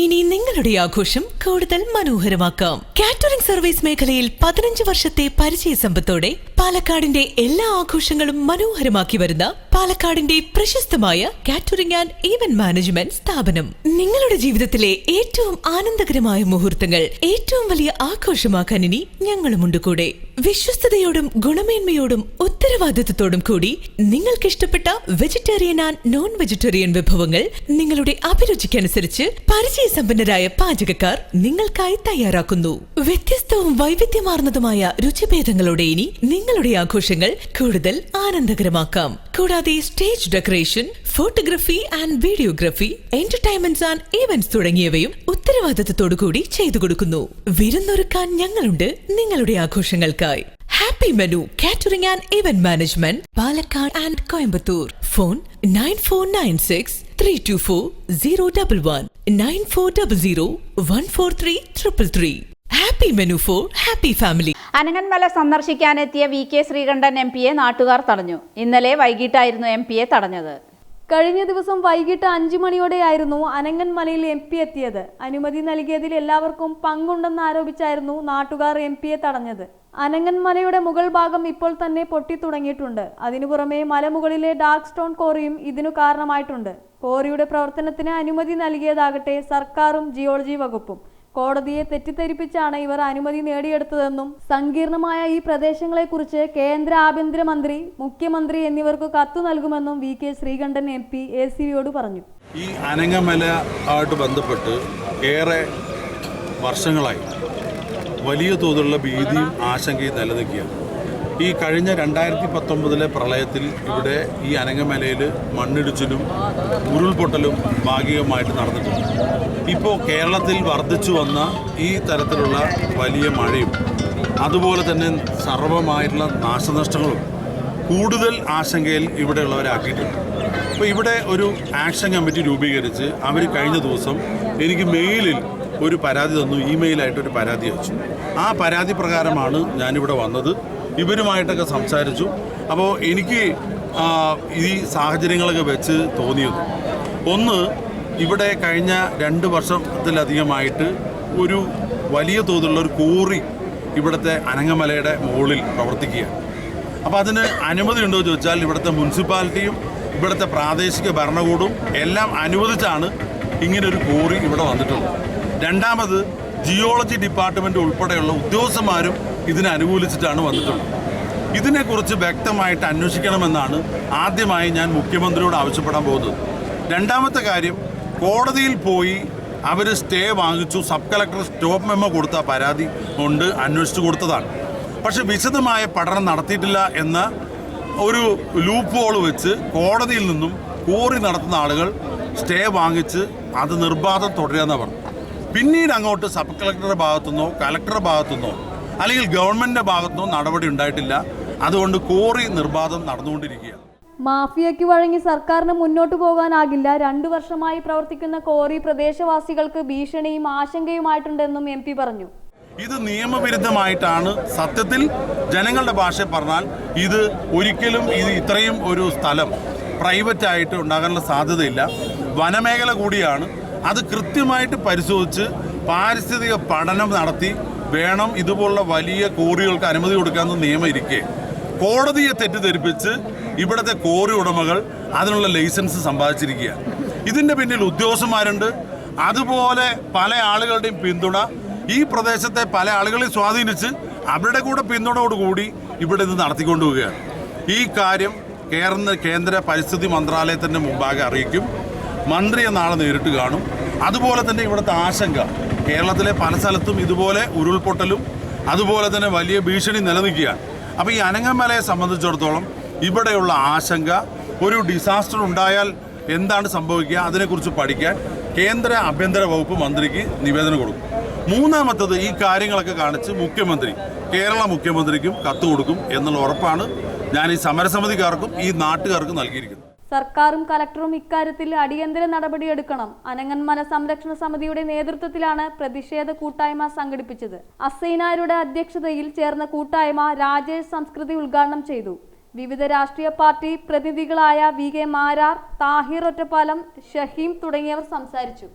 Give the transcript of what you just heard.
ഇനി നിങ്ങളുടെ ആഘോഷം കൂടുതൽ മനോഹരമാക്കാം. കാറ്ററിംഗ് സർവീസ് മേഖലയിൽ പതിനഞ്ച് വർഷത്തെ പരിചയ സമ്പത്തോടെ പാലക്കാടിന്റെ എല്ലാ ആഘോഷങ്ങളും മനോഹരമാക്കി വരുന്ന പാലക്കാടിന്റെ പ്രശസ്തമായ കാറ്ററിംഗ് ആൻഡ് ഈവന്റ് മാനേജ്മെന്റ് സ്ഥാപനം. നിങ്ങളുടെ ജീവിതത്തിലെ ഏറ്റവും ആനന്ദകരമായ മുഹൂർത്തങ്ങൾ ഏറ്റവും വലിയ ആഘോഷമാക്കാൻ ഇനി ഞങ്ങളുമുണ്ട് കൂടെ. വിശ്വസ്തയോടും ഗുണമേന്മയോടും ഉത്തരവാദിത്വത്തോടും കൂടി നിങ്ങൾക്ക് ഇഷ്ടപ്പെട്ട വെജിറ്റേറിയൻ ആൻഡ് നോൺ വെജിറ്റേറിയൻ വിഭവങ്ങൾ നിങ്ങളുടെ അഭിരുചിക്കനുസരിച്ച് പരിചയസമ്പന്നരായ പാചകക്കാർ നിങ്ങൾക്കായി തയ്യാറാക്കുന്നു. വ്യത്യസ്തവും വൈവിധ്യമാർന്നതുമായ രുചിഭേദങ്ങളോടെ ഇനി നിങ്ങളുടെ ആഘോഷങ്ങൾ കൂടുതൽ ആനന്ദകരമാക്കാം. കൂടാതെ stage decoration photography and videography entertainments and events തുടങ്ങിയവയും ഉത്തരവാദിത്തത്തോടു കൂടി ചെയ്തു കൊടുക്കുന്നു. വിരുന്നൊരുക്കാൻ ഞങ്ങളുണ്ട് നിങ്ങളുടെ ആഘോഷങ്ങൾക്കായി. Happy menu catering and event management Palakkad and Coimbatore phone nine four nine six three two four zero double one nine four double zero one four three triple three happy menu for happy family Ananganmala സന്ദർശിക്കാനെത്തിയ V K Sreekandan M പിയെ നാട്ടുകാർ തടഞ്ഞു. ഇന്നലെ വൈകിട്ടായിരുന്നു M പിയെ തടഞ്ഞത്. കഴിഞ്ഞ ദിവസം വൈകിട്ട് അഞ്ചു മണിയോടെയായിരുന്നു അനങ്ങൻമലയിൽ എം പി എത്തിയത്. അനുമതി നൽകിയതിൽ എല്ലാവർക്കും പങ്കുണ്ടെന്ന് ആരോപിച്ചായിരുന്നു നാട്ടുകാർ എം പിയെ തടഞ്ഞത്. അനങ്ങൻമലയുടെ മുകൾ ഭാഗം ഇപ്പോൾ തന്നെ പൊട്ടിത്തുടങ്ങിയിട്ടുണ്ട്. അതിനു പുറമെ മലമുകളിലെ ഡാർക്ക് സ്റ്റോൺ കോറിയും ഇതിനു കാരണമായിട്ടുണ്ട്. കോറിയുടെ പ്രവർത്തനത്തിന് അനുമതി നൽകിയതാകട്ടെ സർക്കാരും ജിയോളജി വകുപ്പും. കോടതിയെ തെറ്റിദ്ധരിപ്പിച്ചാണ് ഇവർ അനുമതി നേടിയെടുത്തതെന്നും സങ്കീർണമായ ഈ പ്രദേശങ്ങളെക്കുറിച്ച് കേന്ദ്ര ആഭ്യന്തരമന്ത്രി മുഖ്യമന്ത്രി എന്നിവർക്ക് കത്തു നൽകുമെന്നും V K Sreekandan M P A C വിയോട് പറഞ്ഞു. ഈ അനങ്ങമല ആയിട്ട് ബന്ധപ്പെട്ട് ഏറെ വർഷങ്ങളായി വലിയ തോതിലുള്ള ഭീതിയും ആശങ്കയും നിലനിൽക്കുകയാണ്. ഈ കഴിഞ്ഞ രണ്ടായിരത്തി പത്തൊമ്പതിലെ പ്രളയത്തിൽ ഇവിടെ ഈ അനങ്ങമലയിൽ മണ്ണിടിച്ചിലും ഉരുൾപൊട്ടലും ഭാഗികമായിട്ട് നടന്നിട്ടുണ്ട്. ഇപ്പോൾ കേരളത്തിൽ വർദ്ധിച്ചു വന്ന ഈ തരത്തിലുള്ള വലിയ മഴയും അതുപോലെ തന്നെ സർവമായിട്ടുള്ള നാശനഷ്ടങ്ങളും കൂടുതൽ ആശങ്കയിൽ ഇവിടെയുള്ളവരെ ആക്കിയിട്ടുണ്ട് അപ്പോൾ ഇവിടെ ഒരു ആക്ഷൻ കമ്മിറ്റി രൂപീകരിച്ച് അവർ കഴിഞ്ഞ ദിവസം എനിക്ക് മെയിലിൽ ഒരു പരാതി തന്നു ഇമെയിലായിട്ട് ഒരു പരാതി അയച്ചു. ആ പരാതി പ്രകാരമാണ് ഞാനിവിടെ വന്നത്. ഇവരുമായിട്ടൊക്കെ സംസാരിച്ചു. അപ്പോൾ എനിക്ക് ഈ സാഹചര്യങ്ങളൊക്കെ വെച്ച് തോന്നിയത്. ഒന്ന് ഇവിടെ കഴിഞ്ഞ രണ്ട് വർഷത്തിലധികമായിട്ട് ഒരു വലിയ തോതിലുള്ള ഒരു കൂറി ഇവിടുത്തെ അനങ്ങമലയുടെ മുകളിൽ പ്രവർത്തിക്കുകയാണ്. അപ്പോൾ അതിന് അനുമതി ഉണ്ടോ ചോദിച്ചാൽ ഇവിടുത്തെ മുനിസിപ്പാലിറ്റിയും ഇവിടുത്തെ പ്രാദേശിക ഭരണകൂടവും എല്ലാം അനുവദിച്ചാണ് ഇങ്ങനൊരു കോറി ഇവിടെ വന്നിട്ടുള്ളത്. രണ്ടാമത് ജിയോളജി ഡിപ്പാർട്ട്മെന്റ് ഉൾപ്പെടെയുള്ള ഉദ്യോഗസ്ഥന്മാരും ഇതിനെ അനുകൂലിച്ചിട്ടാണ് വന്നിട്ടുള്ളത്. ഇതിനെക്കുറിച്ച് വ്യക്തമായിട്ട് അന്വേഷിക്കണമെന്നാണ് ആദ്യമായി ഞാൻ മുഖ്യമന്ത്രിയോട് ആവശ്യപ്പെടാൻ പോകുന്നത്. രണ്ടാമത്തെ കാര്യം കോടതിയിൽ പോയി അവർ സ്റ്റേ വാങ്ങിച്ചു സബ് കളക്ടർ സ്റ്റോപ്പ് മെമ്മോ കൊടുത്ത പരാതി കൊണ്ട് അന്വേഷിച്ചു കൊടുത്തതാണ്. പക്ഷെ വിശദമായ പഠനം നടത്തിയിട്ടില്ല എന്ന ഒരു ലൂപ്പ് ഹോൾ വെച്ച് കോടതിയിൽ നിന്നും കോറി നടത്തുന്ന ആളുകൾ സ്റ്റേ വാങ്ങിച്ച് അത് നിർബാധം തുടരുക എന്നാണ് പറഞ്ഞു. പിന്നീട് അങ്ങോട്ട് സബ് കളക്ടറുടെ ഭാഗത്തുനിന്നോ കലക്ടറുടെ ഭാഗത്തുനിന്നോ അല്ലെങ്കിൽ ഗവൺമെന്റിന്റെ ഭാഗത്തുനിന്നോ നടപടി ഉണ്ടായിട്ടില്ല. അതുകൊണ്ട് കോറി നിർബാധം നടന്നുകൊണ്ടിരിക്കുകയാണ്. മാഫിയയ്ക്ക് വഴങ്ങി സർക്കാരിന് മുന്നോട്ടു പോകാനാകില്ല. രണ്ടു വർഷമായി പ്രവർത്തിക്കുന്ന കോറി പ്രദേശവാസികൾക്ക് ഭീഷണിയും ആശങ്കയുമായിട്ടുണ്ടെന്നും എം പി പറഞ്ഞു. ഇത് നിയമവിരുദ്ധമായിട്ടാണ് സത്യത്തിൽ ജനങ്ങളുടെ ഭാഷ പറഞ്ഞാൽ ഇത് ഒരിക്കലും ഇത് ഇത്രയും ഒരു സ്ഥലം പ്രൈവറ്റ് ആയിട്ട് ഉണ്ടാകാനുള്ള സാധ്യതയില്ല. വനമേഖല കൂടിയാണ് അത് കൃത്യമായിട്ട് പരിശോധിച്ച് പാരിസ്ഥിതിക പഠനം നടത്തി വേണം ഇതുപോലുള്ള വലിയ കോറികൾക്ക് അനുമതി കൊടുക്കാമെന്ന് നിയമം ഇരിക്കെ. കോടതിയെ തെറ്റിദ്ധരിപ്പിച്ച് ഇവിടുത്തെ കോറി ഉടമകൾ അതിനുള്ള ലൈസൻസ് സമ്പാദിച്ചിരിക്കുക ഇതിന്റെ പിന്നിൽ ഉദ്യോഗസ്ഥന്മാരുണ്ട്. അതുപോലെ പല ആളുകളുടെയും പിന്തുണ. ഈ പ്രദേശത്തെ പല ആളുകളെയും സ്വാധീനിച്ച് അവരുടെ കൂടെ പിന്തുണയോടുകൂടി ഇവിടെ നിന്ന് നടത്തിക്കൊണ്ടുപോവുകയാണ് ഈ കാര്യം കേരള കേന്ദ്ര പരിസ്ഥിതി മന്ത്രാലയത്തിന്റെ മുമ്പാകെ അറിയിക്കും. മന്ത്രിയെ നാളെ നേരിട്ട് കാണും. അതുപോലെ തന്നെ ഇവിടുത്തെ ആശങ്ക. കേരളത്തിലെ പല സ്ഥലത്തും ഇതുപോലെ ഉരുൾപൊട്ടലും അതുപോലെ തന്നെ വലിയ ഭീഷണി നിലനിൽക്കുകയാണ്. അപ്പോൾ ഈ അനങ്ങമലയെ സംബന്ധിച്ചിടത്തോളം ഇവിടെയുള്ള ആശങ്ക ഒരു ഡിസാസ്റ്റർ ഉണ്ടായാൽ എന്താണ് സംഭവിക്കുക? അതിനെക്കുറിച്ച് പഠിക്കാൻ കേന്ദ്ര ആഭ്യന്തര വകുപ്പ് മന്ത്രിക്ക് നിവേദനം കൊടുക്കും. മൂന്നാമത്തത് ഈ കാര്യങ്ങളൊക്കെ കാണിച്ച് മുഖ്യമന്ത്രി കേരള മുഖ്യമന്ത്രിക്കും കത്ത് കൊടുക്കും എന്നുള്ള ഉറപ്പാണ് ഞാൻ ഈ സമരസമിതിക്കാർക്കും ഈ നാട്ടുകാർക്കും നൽകിയിരിക്കുന്നത്. സർക്കാരും കലക്ടറും ഇക്കാര്യത്തിൽ അടിയന്തര നടപടിയെടുക്കണം അനങ്ങന്മല സംരക്ഷണ സമിതിയുടെ നേതൃത്വത്തിലാണ് പ്രതിഷേധ കൂട്ടായ്മ സംഘടിപ്പിച്ചത്. അസൈനാരുടെ അധ്യക്ഷതയിൽ ചേർന്ന കൂട്ടായ്മ രാജേഷ് സംസ്കൃതി ഉദ്ഘാടനം ചെയ്തു. വിവിധ രാഷ്ട്രീയ പാർട്ടി പ്രതിനിധികളായ വി കെ മാരാർ താഹിർ ഒറ്റപ്പാലം ഷഹീം തുടങ്ങിയവർ സംസാരിച്ചു.